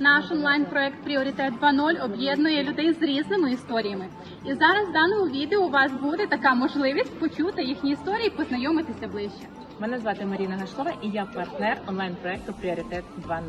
Наш онлайн-проект Пріоритет 2.0 об'єднує людей з різними історіями. І зараз в даному відео у вас буде така можливість почути їхні історії, познайомитися ближче. Мене звати Маріна Гашлова і я партнер онлайн-проекту Пріоритет 2.0.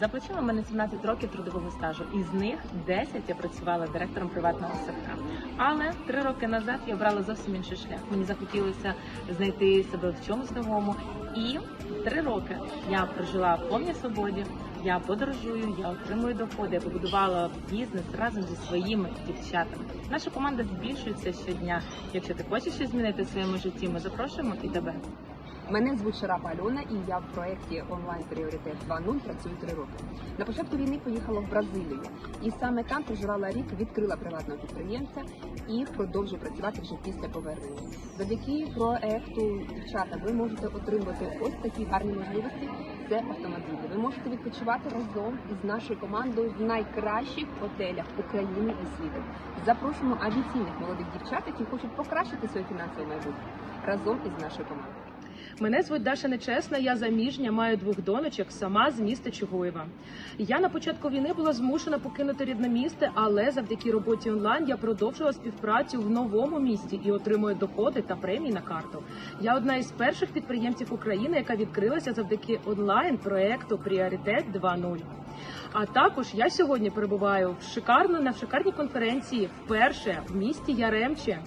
За мене 17 років трудового стажу, із них 10 я працювала директором приватного сектора. Але три роки назад я обрала зовсім інший шлях. Мені захотілося знайти себе в чомусь новому. І три роки я прожила в повній свободі. Я подорожую, я отримую доходи. Я побудувала бізнес разом зі своїми дівчатами. Наша команда збільшується щодня. Якщо ти хочеш щось змінити в своєму житті, ми запрошуємо і тебе. Мене звуть Шарапа Альона, і я в проєкті онлайн пріоритет 2.0 працюю три роки. На початку війни поїхала в Бразилію, і саме там проживала рік, відкрила приватного підприємця і продовжую працювати вже після повернення. Завдяки проекту дівчата ви можете отримати ось такі гарні можливості. Це автомобілі. Ви можете відпочивати разом із нашою командою в найкращих готелях України і світу. Запрошуємо амбіційних молодих дівчат, які хочуть покращити своє фінансове майбутнє разом із нашою командою. Мене звуть Даша Нечесна, я заміжня, маю двох донечок, сама з міста Чугуєва. Я на початку війни була змушена покинути рідне місто, але завдяки роботі онлайн я продовжила співпрацю в новому місті і отримую доходи та премії на карту. Я одна із перших підприємців України, яка відкрилася завдяки онлайн проекту Пріоритет 2.0. А також я сьогодні перебуваю в шикарно на шикарній конференції вперше в місті Яремче.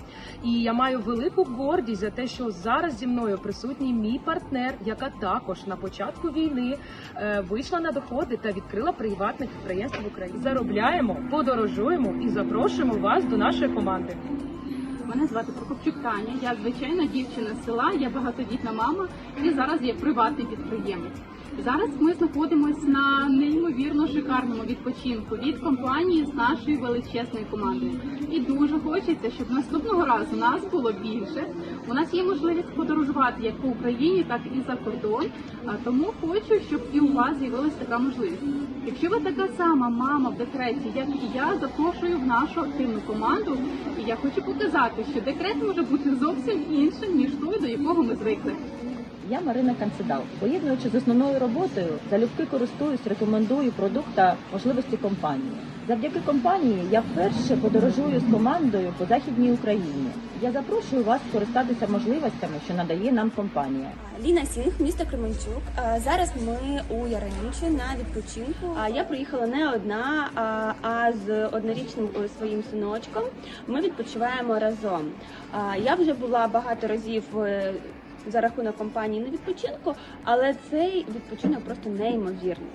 І я маю велику гордість за те, що зараз зі мною присутній мій партнер, яка також на початку війни е, вийшла на доходи та відкрила приватне підприємство в Україні. Заробляємо, подорожуємо і запрошуємо вас до нашої команди. Мене звати Прокопчук Таня. Я звичайна дівчина з села, я багатодітна мама і зараз є приватний підприємець. Зараз ми знаходимося на неймовірно шикарному відпочинку від компанії з нашою величезною командою. І дуже хочеться, щоб наступного разу нас було більше. У нас є можливість подорожувати як по Україні, так і за кордон. Тому хочу, щоб і у вас з'явилася така можливість. Якщо ви така сама мама в декреті, як і я, запрошую в нашу активну команду. І я хочу показати, що декрет може бути зовсім іншим ніж той, до якого ми звикли. Я Марина Канцедал. Поєднуючи з основною роботою, залюбки користуюсь, рекомендую продукт та можливості компанії. Завдяки компанії я вперше подорожую з командою по західній Україні. Я запрошую вас скористатися можливостями, що надає нам компанія. Ліна Сінг, місто Кременчук. Зараз ми у Яремчі на відпочинку. А я приїхала не одна, а, з однорічним е, своїм синочком. Ми відпочиваємо разом. Я вже була багато разів. За рахунок компанії на відпочинку, але цей відпочинок просто неймовірний.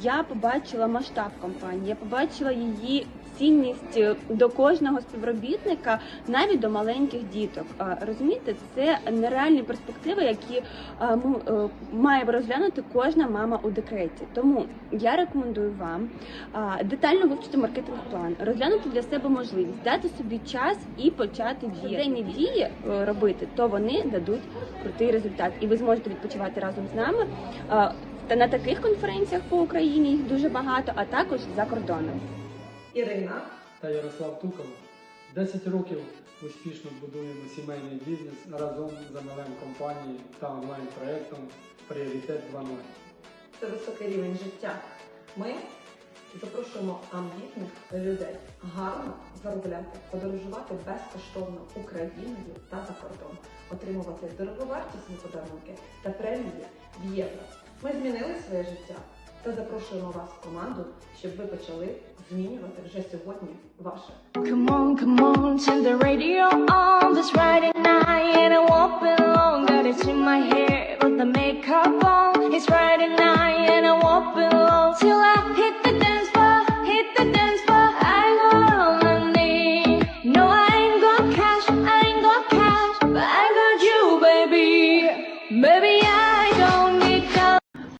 Я побачила масштаб компанії, я побачила її цінність е, до кожного співробітника, навіть до маленьких діток. Розумієте, це нереальні перспективи, які е, має розглянути кожна мама у декреті. Тому я рекомендую вам детально вивчити маркетинг-план, розглянути для себе можливість, дати собі час і почати діяти. Дії е, робити, то вони дадуть крутий результат, і ви зможете відпочивати разом з нами. Та на таких конференціях по Україні їх дуже багато, а також за кордоном. Ірина. та Ярослав Туков. 10 років успішно будуємо сімейний бізнес разом з MLM компанією та онлайн-проєктом Пріоритет 2.0. Це високий рівень життя. Ми запрошуємо амбітних людей гарно заробляти, подорожувати безкоштовно Україною та за кордон, отримувати дороговартісні подарунки та премії в євро. Ми змінили своє життя та запрошуємо вас в команду, щоб ви почали змінювати вже сьогодні ваше. Come on, come on, turn the radio on this Friday night and I won't be long, got it in my head.